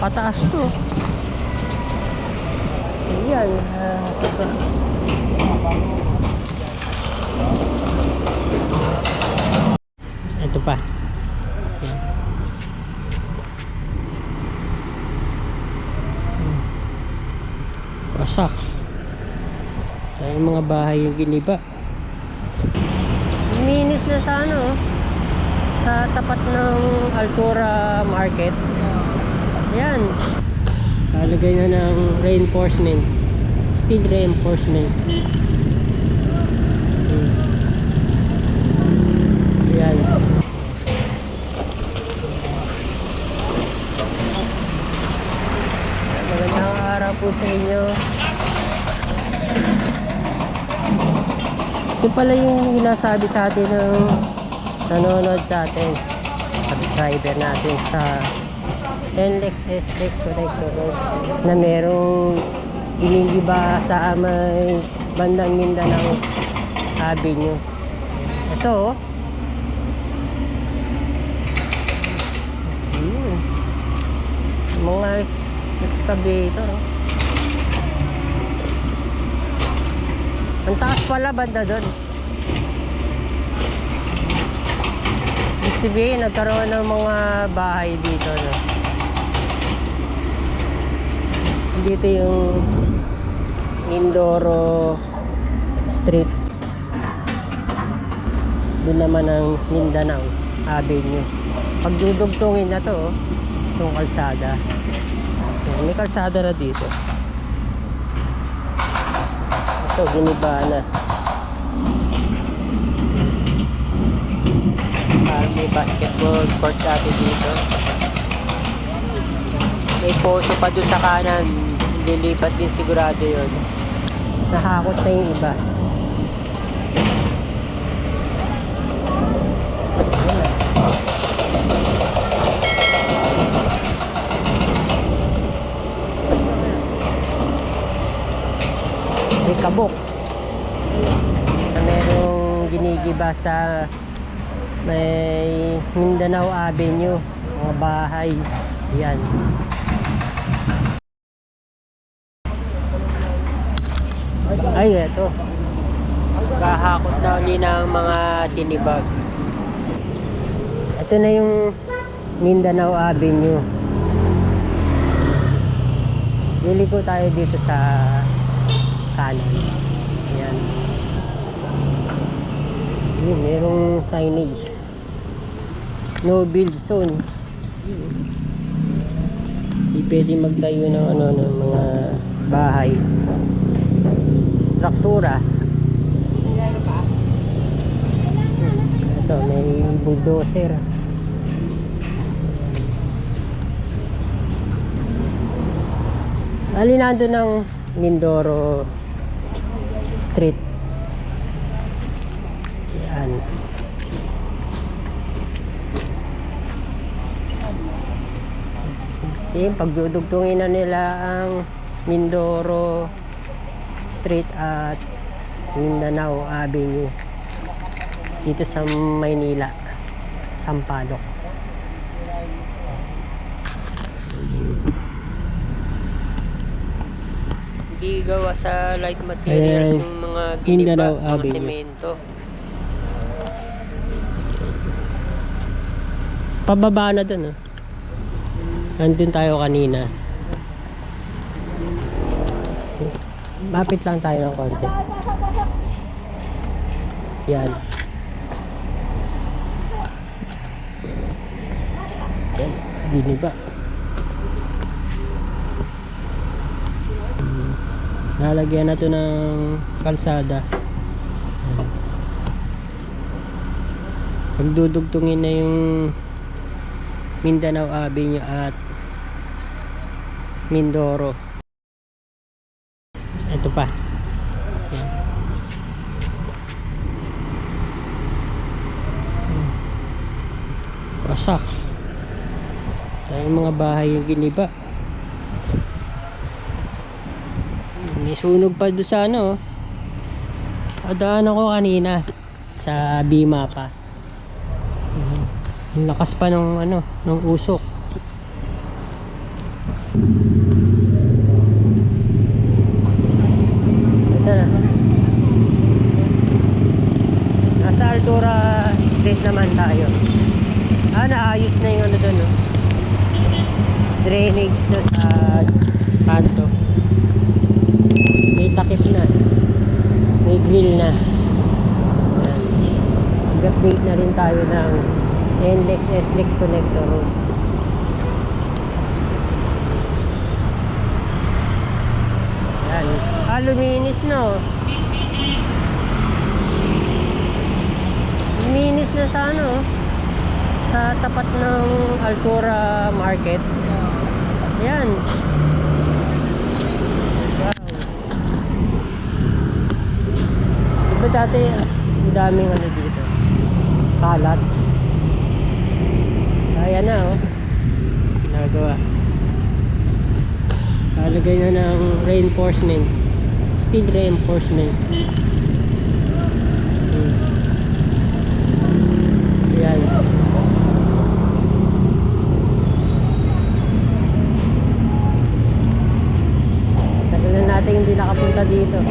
Pataas to. Ayan. ah, ito. Ito pa. Ayan. Wasak. Tayo mga bahay yung giniba. Minis na sa ano, sa tapat ng Altura Market. Yan. Lalagay na ng reinforcement. Speed reinforcement. Hmm. Yan. Magandang araw po sa inyo. Ito pala yung sinasabi sa atin ng nanonood sa atin. Subscriber natin sa NLEX SLEX Connector na merong inigiba sa may bandang Mindanao Avenue. Ito. Hmm. Mga excavator oh. Ang taas pala banda doon. Ibig sabihin, nagkaroon ng mga bahay dito. No? Dito yung Mindoro Street. Doon naman ang Mindanao Avenue. Pag dudugtungin na to, oh, itong kalsada. May kalsada na dito. Ito, giniba na. Parang may basketball court dati dito. May poso pa doon sa kanan. Lilipat din sigurado yon. Nahakot na yung iba. May kabok. Merong ginigiba sa may Mindanao Avenue. Mga bahay. Yan. Ay, eto. Kahakot na uli ng mga tinibag. Ito na yung Mindanao Avenue. Liliko tayo dito sa kanan. Ayan. Yun, merong signage. No build zone. Hindi pwede magtayo ng ano ng mga bahay. Struktura. Ito, may bulldozer. Alinado ng Mindoro Street. Yan. Kasi pagdudugtungin na nila ang Mindoro Street at Mindanao Avenue dito sa Maynila Sampaloc hindi gawa sa light materials Ayan. yung mga Mindanao giniba, mga Avenue. semento Pababa na dun, oh. Nandun tayo kanina. Lapit lang tayo ng konti. Yan. Yan. Diniba. Hmm. Lalagyan na to ng kalsada. Pagdudugtungin na yung Mindanao Avenue at Mindoro. Ito pa. Yan. Hmm. Wasak. Tayo mga bahay yung giniba. May sunog pa doon sa ano. oh. Adaan ako kanina sa Bima pa. Mhm. Ang lakas pa ng ano, ng usok. update naman tayo. Ah, naayos na yung ano doon, no? Doon sa kanto. May takip na. May grill na. Ayan. Mag-update na rin tayo ng NLEX SLEX connector. Ayan. Ah, luminis na, oh. Luminis na sa ano, sa tapat ng Altura Market. Ayan. Wow. Diba dati, ang daming ano dito? Kalat. Ayan na, oh. Ginagawa. Kalagay na ng reinforcement. Speed reinforcement. lindo.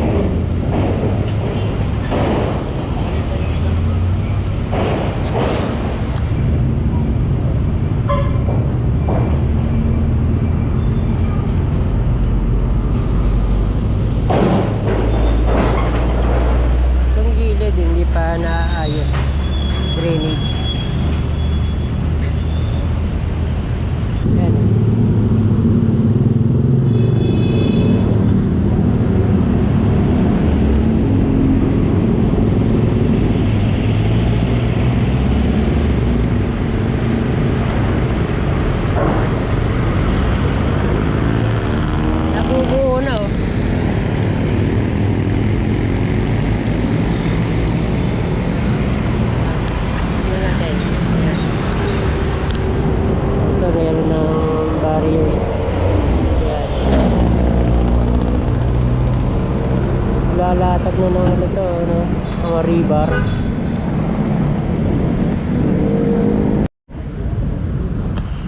Rebar.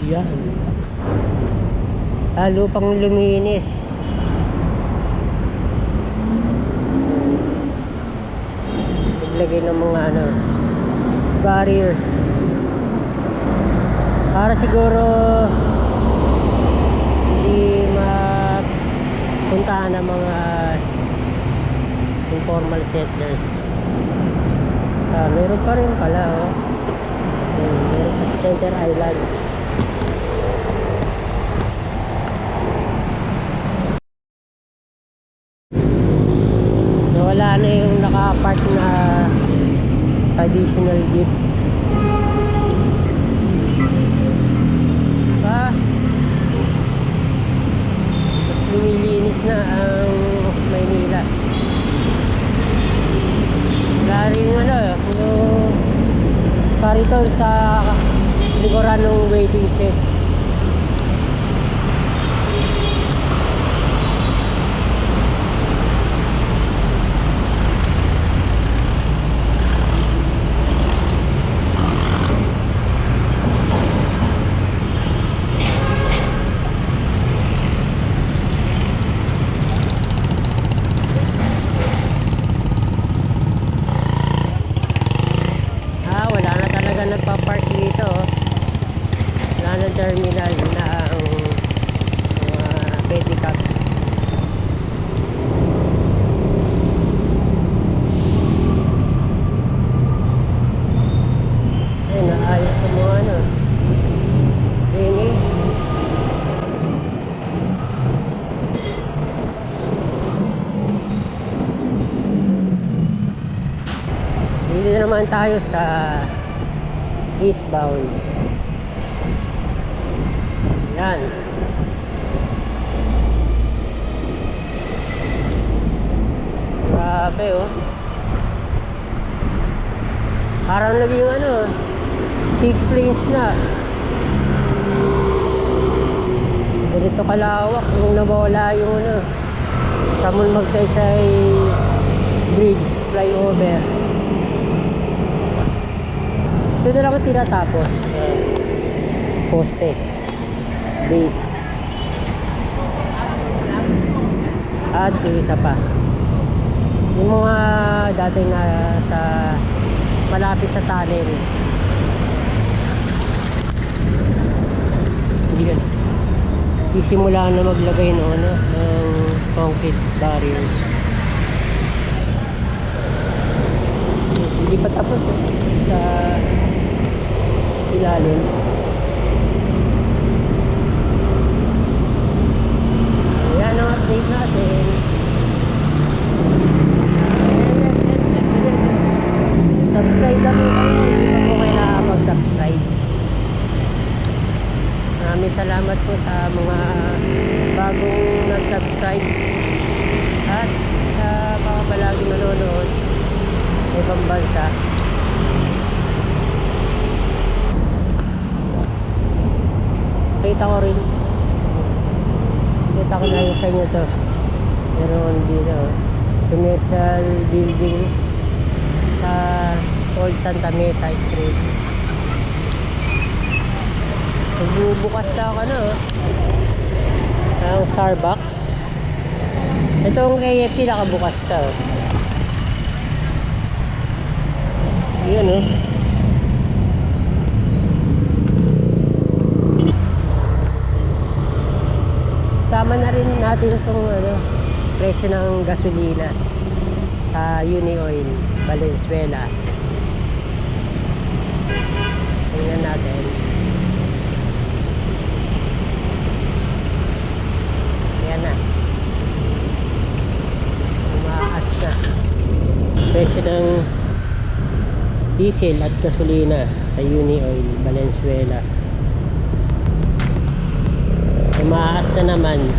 Yan. Lalo pang luminis. Naglagay ng mga ano, barriers. Para siguro hindi mapuntahan ng mga informal settlers. Ah, meron pa rin pala, oh. Hmm, Meron pa Center Island. Nawala na yung naka-park na traditional jeep. Ah, mas lumilinis na ang Maynila. Wala rin yung ano, yung parito sa likuran ng waiting shed. Ah, wala na talaga nagpa-park dito. oh. Wala na terminal na ang mga pedicabs. Ay, naayos na mga ano. Drainage. Dito naman tayo sa eastbound. Yan. Grabe oh. Parang naging ano, six lanes na. Ganito kalawak nung nawala yung ano, Samon Magsaysay Bridge flyover. Na ang tinatapos. Poste. Base. At yung isa pa. Yung mga dating uh, sa malapit sa tunnel. Hindi ka. Sisimula na maglagay ng ano, ng concrete barriers. Hindi pa tapos eh, sa ilalim. Yan ang update natin. Subscribe na po kayo. Hindi pa po kayo nakakapag-subscribe. Maraming salamat po sa mga bagong nag-subscribe at sa mga palagi nanonood sa ibang bansa. Kita ko rin. Kita ko na rin sa inyo to. Meron dito. Commercial building sa Old Santa Mesa Street. Nagbubukas na ako ano. Ang Starbucks. Itong KFC nakabukas to. Yan oh. Sama na rin natin itong ano, presyo ng gasolina sa Uni Oil, Valenzuela. Tingnan natin. Ayan na. Umaas na. Presyo ng diesel at gasolina sa Uni Oil, Valenzuela. Tumaas na naman